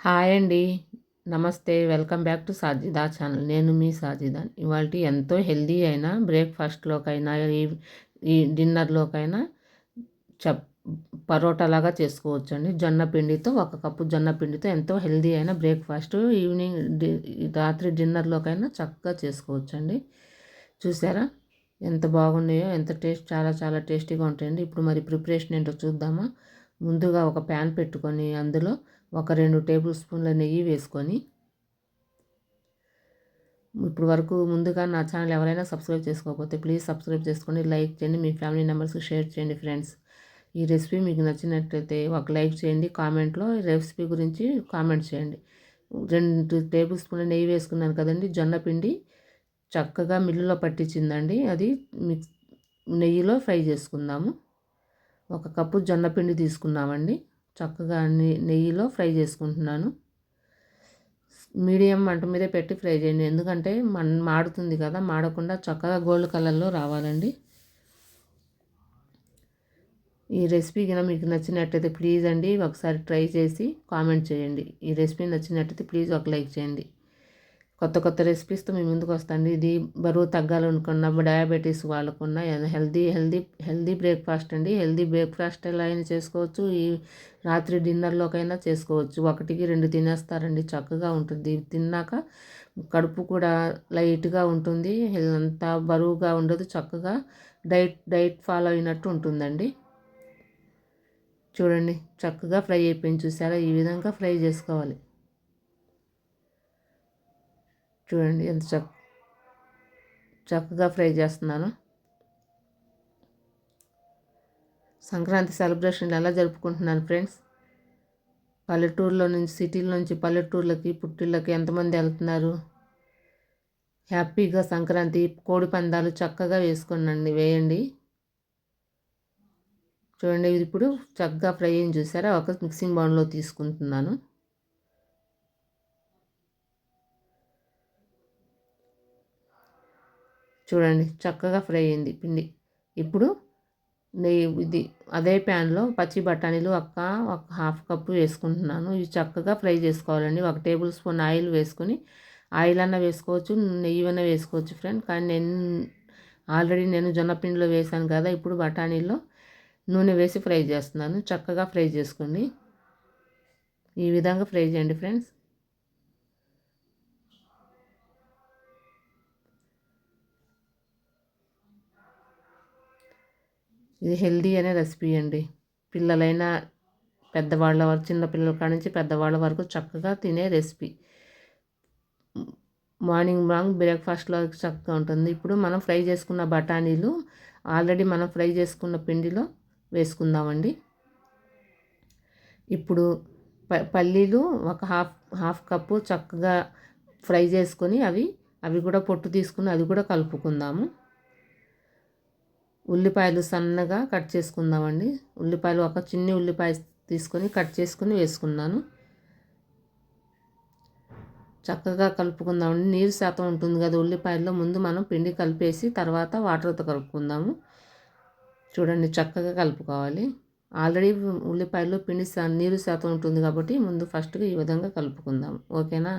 Hi అండి. నమస్తే. Welcome back to Sajida channel. నేను మీ సాజిదా. ఇవాళ ఎంతో హెల్దీ అయినా బ్రేక్ఫాస్ట్లోకైనా ఈ ఈ డిన్నర్లోకైనా చప్ పరోటా లాగా చేసుకోవచ్చు అండి జొన్న పిండితో ఒక కప్పు జొన్న పిండితో ఎంతో హెల్దీ అయిన బ్రేక్ఫాస్ట్ ఈవినింగ్ రాత్రి డిన్నర్లోకైనా చక్కగా చేసుకోవచ్చు అండి చూసారా? ఎంత బాగున్నాయో ఎంత టేస్ట్ చాలా చాలా టేస్టీగా ఉంటాయండి. ఇప్పుడు మరి ప్రిపరేషన్ ఏంటో చూద్దామా? ముందుగా ఒక ప్యాన్ పెట్టుకొని అందులో ఒక రెండు టేబుల్ స్పూన్ల నెయ్యి వేసుకొని ఇప్పుడు వరకు ముందుగా నా ఛానల్ ఎవరైనా సబ్స్క్రైబ్ చేసుకోకపోతే ప్లీజ్ సబ్స్క్రైబ్ చేసుకోండి లైక్ చేయండి. మీ ఫ్యామిలీ మెంబర్స్కి షేర్ చేయండి ఫ్రెండ్స్. ఈ రెసిపీ మీకు నచ్చినట్లయితే ఒక లైక్ చేయండి కామెంట్లో రెసిపీ గురించి కామెంట్ చేయండి. రెండు టేబుల్ స్పూన్ల నెయ్యి వేసుకున్నాను కదండి జొన్న పిండి చక్కగా మిల్లులో పట్టించిందండి. అది మిక్స్ నెయ్యిలో ఫ్రై చేసుకుందాము. ఒక కప్పు జొన్న పిండి తీసుకున్నామండి చక్కగా నెయ్యిలో ఫ్రై చేసుకుంటున్నాను. మీడియం మంట మీదే పెట్టి ఫ్రై చేయండి. ఎందుకంటే మన మాడుతుంది కదా మాడకుండా చక్కగా గోల్డ్ కలర్లో రావాలండి. ఈ రెసిపీ కనుక మీకు నచ్చినట్టయితే ప్లీజ్ అండి ఒకసారి ట్రై చేసి కామెంట్ చేయండి. ఈ రెసిపీ నచ్చినట్టయితే ప్లీజ్ ఒక లైక్ చేయండి. కొత్త కొత్త రెసిపీస్తో మీ ముందుకు వస్తాను. ఇది బరువు తగ్గాలనుకున్న డయాబెటీస్ వాళ్ళకున్న హెల్దీ హెల్దీ హెల్దీ బ్రేక్ఫాస్ట్ అండి. హెల్దీ బ్రేక్ఫాస్ట్ ఎలా అయినా చేసుకోవచ్చు. ఈ రాత్రి డిన్నర్లోకైనా చేసుకోవచ్చు. ఒకటికి రెండు తినేస్తారండి. చక్కగా ఉంటుంది. తిన్నాక కడుపు కూడా లైట్గా ఉంటుంది. అంతా బరువుగా ఉండదు. చక్కగా డైట్ డైట్ ఫాలో అయినట్టు ఉంటుందండి. చూడండి. చక్కగా ఫ్రై అయిపోయింది. చూసారా? ఈ విధంగా ఫ్రై చేసుకోవాలి. చూడండి ఎంత చక్క చక్కగా ఫ్రై చేస్తున్నాను. సంక్రాంతి సెలబ్రేషన్లు ఎలా జరుపుకుంటున్నాను ఫ్రెండ్స్? పల్లెటూరులో నుంచి సిటీల నుంచి పల్లెటూర్లకి పుట్టిళ్ళకి ఎంతమంది వెళ్తున్నారు? హ్యాపీగా సంక్రాంతి కోడి పందాలు చక్కగా వేసుకోండి వేయండి. చూడండి ఇప్పుడు చక్కగా ఫ్రై అయిన చూసారా? ఒక మిక్సింగ్ బౌన్లో తీసుకుంటున్నాను. చూడండి చక్కగా ఫ్రై అయింది పిండి. ఇప్పుడు నెయ్యి ఇది అదే ప్యాన్లో పచ్చి బఠానీలు ఒక్క ఒక హాఫ్ కప్పు వేసుకుంటున్నాను. ఇవి చక్కగా ఫ్రై చేసుకోవాలండి. ఒక టేబుల్ స్పూన్ ఆయిల్ వేసుకొని ఆయిల్ అన్న వేసుకోవచ్చు నెయ్యి అన్న వేసుకోవచ్చు ఫ్రెండ్. కానీ నేను ఆల్రెడీ నేను జొన్నపిండిలో వేసాను కదా ఇప్పుడు బఠానీలో నూనె వేసి ఫ్రై చేస్తున్నాను. చక్కగా ఫ్రై చేసుకోండి. ఈ విధంగా ఫ్రై చేయండి ఫ్రెండ్స్. ఇది హెల్దీ అనే రెసిపీ అండి. పిల్లలైనా పెద్దవాళ్ళ వరకు చిన్న పిల్లల కాడ నుంచి పెద్దవాళ్ళ వరకు చక్కగా తినే రెసిపీ. మార్నింగ్ మార్నింగ్ బ్రేక్ఫాస్ట్లో చక్కగా ఉంటుంది. ఇప్పుడు మనం ఫ్రై చేసుకున్న బఠానీలు ఆల్రెడీ మనం ఫ్రై చేసుకున్న పిండిలో వేసుకుందామండి. ఇప్పుడు ప పల్లీలు ఒక హాఫ్ హాఫ్ కప్పు చక్కగా ఫ్రై చేసుకొని అవి అవి కూడా పొట్టు తీసుకుని అది కూడా కలుపుకుందాము. ఉల్లిపాయలు సన్నగా కట్ చేసుకుందామండి. ఉల్లిపాయలు ఒక చిన్ని ఉల్లిపాయ తీసుకొని కట్ చేసుకుని వేసుకున్నాను. చక్కగా కలుపుకుందామండి. నీరు శాతం ఉంటుంది కదా ఉల్లిపాయల్లో. ముందు మనం పిండి కలిపేసి తర్వాత వాటర్తో కలుపుకుందాము. చూడండి చక్కగా కలుపుకోవాలి. ఆల్రెడీ ఉల్లిపాయల్లో పిండి నీరు శాతం ఉంటుంది కాబట్టి ముందు ఫస్ట్గా ఈ విధంగా కలుపుకుందాం. ఓకేనా?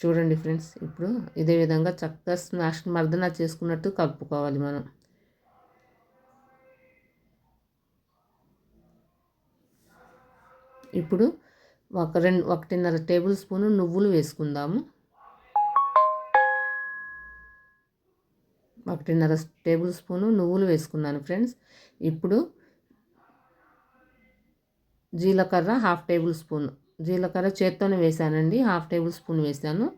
చూడండి ఫ్రెండ్స్ ఇప్పుడు ఇదే విధంగా చక్కగా స్మాష్ మర్దన చేసుకున్నట్టు కలుపుకోవాలి మనం. ఇప్పుడు ఒక రెండు ఒకటిన్నర టేబుల్ స్పూన్ నువ్వులు వేసుకుందాము. ఒకటిన్నర టేబుల్ స్పూను నువ్వులు వేసుకున్నాను ఫ్రెండ్స్. ఇప్పుడు జీలకర్ర హాఫ్ టేబుల్ స్పూన్ జీలకర్ర చేత్తోనే వేసానండి. హాఫ్ టేబుల్ స్పూన్ వేసాను.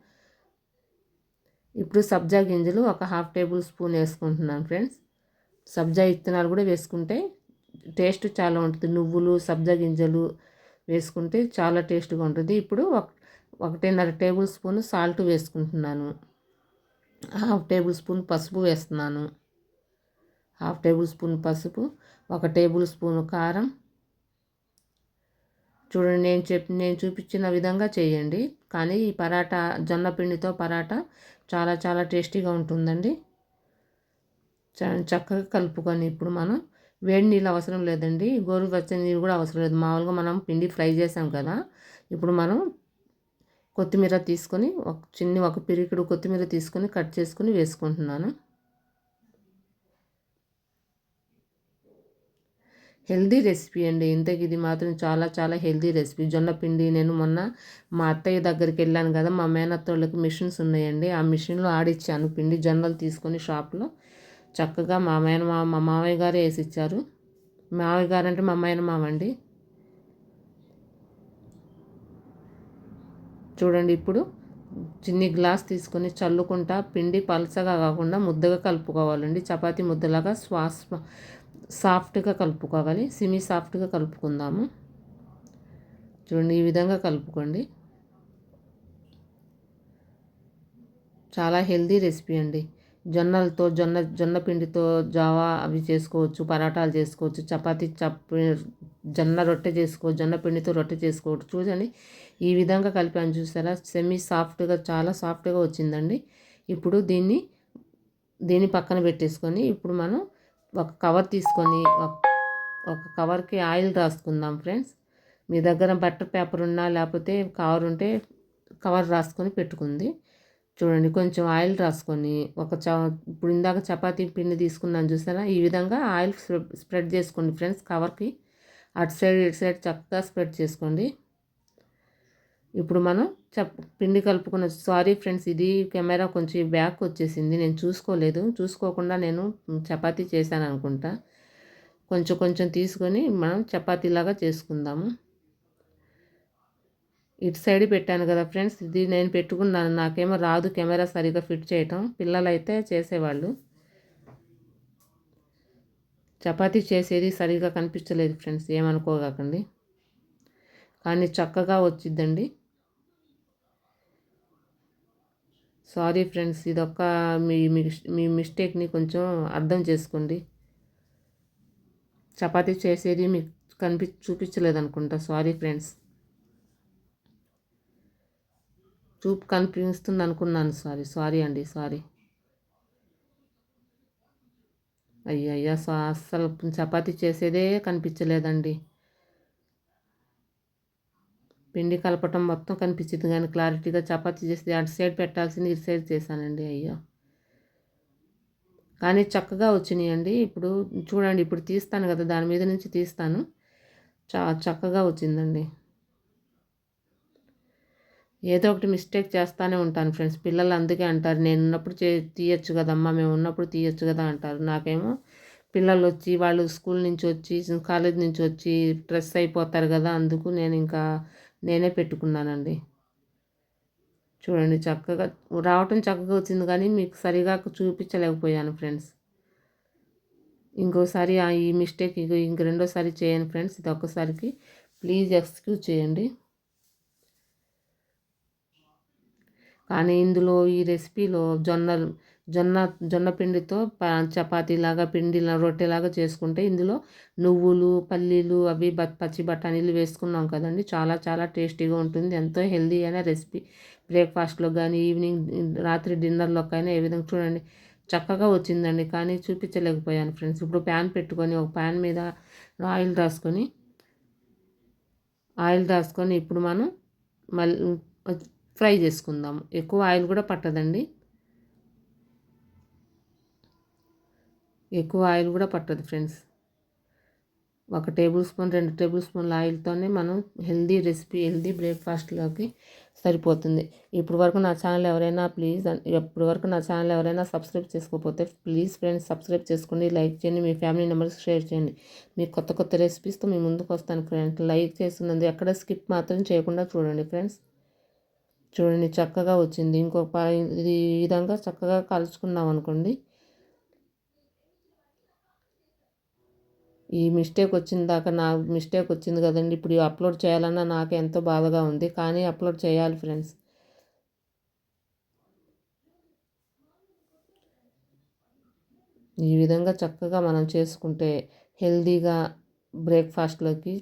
ఇప్పుడు సబ్జా గింజలు ఒక హాఫ్ టేబుల్ స్పూన్ వేసుకుంటున్నాను ఫ్రెండ్స్. సబ్జా విత్తనాలు కూడా వేసుకుంటే టేస్ట్ చాలా ఉంటుంది. నువ్వులు సబ్జా గింజలు వేసుకుంటే చాలా టేస్ట్గా ఉంటుంది. ఇప్పుడు ఒక ఒకటిన్నర టేబుల్ స్పూన్ సాల్ట్ వేసుకుంటున్నాను. హాఫ్ టేబుల్ స్పూన్ పసుపు వేస్తున్నాను. హాఫ్ టేబుల్ స్పూన్ పసుపు ఒక టేబుల్ స్పూన్ కారం చూడండి నేను చెప్ నేను చూపించిన విధంగా చేయండి. కానీ ఈ పరాటా జొన్న పిండితో పరాటా చాలా చాలా టేస్టీగా ఉంటుందండి. చక్కగా కలుపుకొని ఇప్పుడు మనం వేడి నీళ్ళు అవసరం లేదండి. గోరువెచ్చని నీళ్ళు కూడా అవసరం లేదు. మామూలుగా మనం పిండి ఫ్రై చేసాం కదా ఇప్పుడు మనం కొత్తిమీర తీసుకొని ఒక చిన్ని ఒక పిరికిడు కొత్తిమీర తీసుకొని కట్ చేసుకొని వేసుకుంటున్నాను. హెల్దీ రెసిపీ అండి. ఇంతకి ఇది మాత్రం చాలా చాలా హెల్దీ రెసిపీ. జొన్న పిండి నేను మొన్న మా అత్తయ్య దగ్గరికి వెళ్ళాను కదా మా మేనత్తోళ్ళకి మిషన్స్ ఉన్నాయండి. ఆ మిషన్లో ఆడిచ్చాను పిండి. జొన్నలు తీసుకొని షాప్లో చక్కగా మా మేన మా మామయ్య గారే వేసి ఇచ్చారు మామయ్య గారు అంటే మా అమ్మాయిన మామండి. చూడండి ఇప్పుడు చిన్ని గ్లాస్ తీసుకొని చల్లుకుంటా పిండి పలసగా కాకుండా ముద్దగా కలుపుకోవాలండి. చపాతీ ముద్దలాగా శ్వాస సాఫ్ట్గా కలుపుకోవాలి. సిమి సాఫ్ట్గా కలుపుకుందాము. చూడండి ఈ విధంగా కలుపుకోండి. చాలా హెల్దీ రెసిపీ అండి. జొన్నలతో జొన్న జొన్న పిండితో జావా అవి చేసుకోవచ్చు పరాటాలు చేసుకోవచ్చు చపాతి చప్ జొన్న రొట్టె చేసుకోవచ్చు జొన్న పిండితో రొట్టె చేసుకోవచ్చు. చూడండి ఈ విధంగా కలిపాను చూసారా? సెమీ సాఫ్ట్గా చాలా సాఫ్ట్గా వచ్చిందండి. ఇప్పుడు దీన్ని దీన్ని పక్కన పెట్టేసుకొని ఇప్పుడు మనం ఒక కవర్ తీసుకొని ఒక కవర్కి ఆయిల్ రాసుకుందాం ఫ్రెండ్స్. మీ దగ్గర బట్టర్ పేపర్ ఉన్నా లేకపోతే కవర్ ఉంటే కవర్ రాసుకొని పెట్టుకుంది. చూడండి కొంచెం ఆయిల్ రాసుకొని ఒక చ ఇప్పుడు ఇందాక చపాతీ పిండి తీసుకున్నాను చూసారా? ఈ విధంగా ఆయిల్ స్ప్రెడ్ చేసుకోండి ఫ్రెండ్స్ కవర్కి. అటు సైడ్ ఇటు సైడ్ చక్కగా స్ప్రెడ్ చేసుకోండి. ఇప్పుడు మనం పిండి కలుపుకున్న సారీ ఫ్రెండ్స్ ఇది కెమెరా కొంచెం బ్యాక్ వచ్చేసింది. నేను చూసుకోలేదు. చూసుకోకుండా నేను చపాతీ చేశాను అనుకుంటా. కొంచెం కొంచెం తీసుకొని మనం చపాతీలాగా చేసుకుందాము. ఇటు సైడ్ పెట్టాను కదా ఫ్రెండ్స్ ఇది నేను పెట్టుకున్నాను. నాకేమో రాదు కెమెరా సరిగా ఫిట్ చేయటం. పిల్లలైతే చేసేవాళ్ళు. చపాతీ చేసేది సరిగా కనిపించలేదు ఫ్రెండ్స్ ఏమనుకోకండి కానీ చక్కగా వచ్చిద్దండి. సారీ ఫ్రెండ్స్ ఇదొక్క మీ మీ మిస్టేక్ని కొంచెం అర్థం చేసుకోండి. చపాతీ చేసేది మీకు కనిపి చూపించలేదు అనుకుంటా సారీ ఫ్రెండ్స్ చూపు కనిపిస్తుంది అనుకున్నాను సారీ సారీ అండి సారీ అయ్యయ్యా అస్సలు చపాతీ చేసేదే కనిపించలేదండి. పిండి కలపటం మొత్తం కనిపించింది కానీ క్లారిటీగా చపాతీ చేస్తే అటు సైడ్ పెట్టాల్సింది ఇటు సైడ్ చేశానండి. అయ్యో! కానీ చక్కగా వచ్చినాయండి. ఇప్పుడు చూడండి ఇప్పుడు తీస్తాను కదా దాని మీద నుంచి తీస్తాను. చా చక్కగా వచ్చిందండి. ఏదో ఒకటి మిస్టేక్ చేస్తూనే ఉంటాను ఫ్రెండ్స్. పిల్లలు అందుకే అంటారు నేను ఉన్నప్పుడు చే తీయచ్చు కదమ్మా మేము ఉన్నప్పుడు తీయచ్చు కదా అంటారు. నాకేమో పిల్లలు వచ్చి వాళ్ళు స్కూల్ నుంచి వచ్చి కాలేజ్ నుంచి వచ్చి స్ట్రెస్ అయిపోతారు కదా అందుకు నేను ఇంకా నేనే పెట్టుకున్నానండి. చూడండి చక్కగా రావటం చక్కగా వచ్చింది కానీ మీకు సరిగా చూపించలేకపోయాను ఫ్రెండ్స్. ఇంకోసారి ఈ మిస్టేక్ ఇంక రెండోసారి చేయను ఫ్రెండ్స్. ఇది ఒక్కసారికి ప్లీజ్ ఎక్స్క్యూజ్ చేయండి. కానీ ఇందులో ఈ రెసిపీలో జొన్నలు జొన్న జొన్న పిండితో చపాతీలాగా పిండిలా రొట్టెలాగా చేసుకుంటే ఇందులో నువ్వులు పల్లీలు అవి పచ్చి బఠానీలు వేసుకున్నాం కదండి. చాలా చాలా టేస్టీగా ఉంటుంది. ఎంతో హెల్దీ అయిన రెసిపీ. బ్రేక్ఫాస్ట్లో కానీ ఈవినింగ్ రాత్రి డిన్నర్లోకైనా ఏ విధంగా చూడండి చక్కగా వచ్చిందండి. కానీ చూపించలేకపోయాను ఫ్రెండ్స్. ఇప్పుడు ప్యాన్ పెట్టుకొని ఒక ప్యాన్ మీద ఆయిల్ రాసుకొని ఆయిల్ రాసుకొని ఇప్పుడు మనం మళ్ళీ ఫ్రై చేసుకుందాము ఎక్కువ ఆయిల్ కూడా పట్టదండి. ఎక్కువ ఆయిల్ కూడా పట్టదు ఫ్రెండ్స్. ఒక టేబుల్ స్పూన్ రెండు టేబుల్ స్పూన్ల ఆయిల్తోనే మనం హెల్దీ రెసిపీ హెల్దీ బ్రేక్ఫాస్ట్లోకి సరిపోతుంది. ఇప్పుడు వరకు నా ఛానల్ ఎవరైనా ప్లీజ్ ఇప్పటి వరకు నా ఛానల్ ఎవరైనా సబ్స్క్రైబ్ చేసుకోకపోతే ప్లీజ్ ఫ్రెండ్స్ సబ్స్క్రైబ్ చేసుకోండి లైక్ చేయండి మీ ఫ్యామిలీ మెంబర్స్ షేర్ చేయండి. మీ కొత్త కొత్త రెసిపీస్తో మీ ముందుకు వస్తాను ఫ్రెండ్స్. లైక్ చేస్తున్నది ఎక్కడ స్కిప్ మాత్రం చేయకుండా చూడండి ఫ్రెండ్స్. చూడండి చక్కగా వచ్చింది. ఇంకొక ఇది విధంగా చక్కగా కలుసుకున్నాం అనుకోండి. ఈ మిస్టేక్ వచ్చిన దాకా నా మిస్టేక్ వచ్చింది కదండి. ఇప్పుడు అప్లోడ్ చేయాలన్నా నాకు ఎంతో బాధగా ఉంది. కానీ అప్లోడ్ చేయాలి ఫ్రెండ్స్. ఈ విధంగా చక్కగా మనం చేసుకుంటే హెల్దీగా బ్రేక్ఫాస్ట్లోకి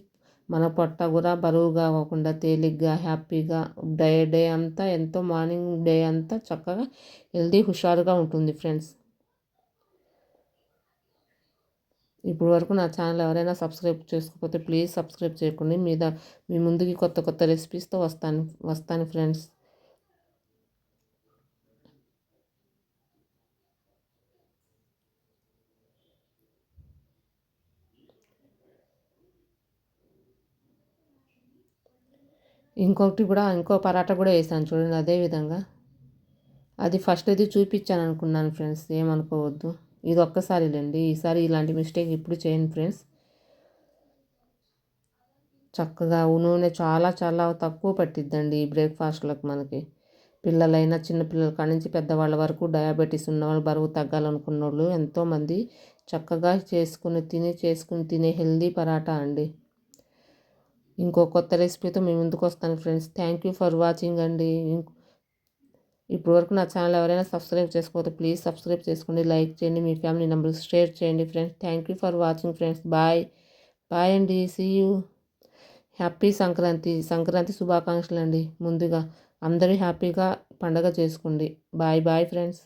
మన పొట్ట కూడా బరువుగా అవ్వకుండా తేలిగ్గా హ్యాపీగా డే డే అంతా ఎంతో మార్నింగ్ డే అంతా చక్కగా హెల్దీ హుషారుగా ఉంటుంది ఫ్రెండ్స్. ఇప్పుడు వరకు నా ఛానల్ ఎవరైనా సబ్స్క్రైబ్ చేసుకోకపోతే ప్లీజ్ సబ్స్క్రైబ్ చేయకండి మీద మీ ముందుకి కొత్త కొత్త రెసిపీస్తో వస్తాను వస్తాను ఫ్రెండ్స్. ఇంకొకటి కూడా ఇంకో పరాటా కూడా వేసాను చూడండి అదే విధంగా. అది ఫస్ట్ అది చూపించాను అనుకున్నాను ఫ్రెండ్స్ ఏమనుకోవద్దు. ఇది ఒక్కసారిలేండి ఈసారి ఇలాంటి మిస్టేక్ ఇప్పుడు చేయండి ఫ్రెండ్స్ చక్కగా నూనె చాలా చాలా తక్కువ పట్టిద్దండి ఈ బ్రేక్ఫాస్ట్లకు మనకి. పిల్లలైనా చిన్నపిల్లల కాడి నుంచి పెద్దవాళ్ళ వరకు డయాబెటీస్ ఉన్నవాళ్ళు బరువు తగ్గాలనుకున్న వాళ్ళు ఎంతోమంది చక్కగా చేసుకుని తిని చేసుకుని తినే హెల్దీ పరాటా అండి. ఇంకో కొత్త రెసిపీతో మీ ముందుకు వస్తాను friends. Thank you for watching అండి. ఇప్పుడు వరకు నా ఛానల్ ఎవరైనా సబ్స్క్రైబ్ చేసుకోకపోతే ప్లీజ్ సబ్స్క్రైబ్ చేసుకోండి. లైక్ చేయండి. మీ ఫ్యామిలీ మెంబర్స్ షేర్ చేయండి friends. Thank you for watching friends. Bye. Bye అండి. See you. Happy Sankranti. Sankranti శుభాకాంక్షలు అండి ముందుగా అందరూ హ్యాపీగా పండగ చేసుకోండి. Bye bye friends.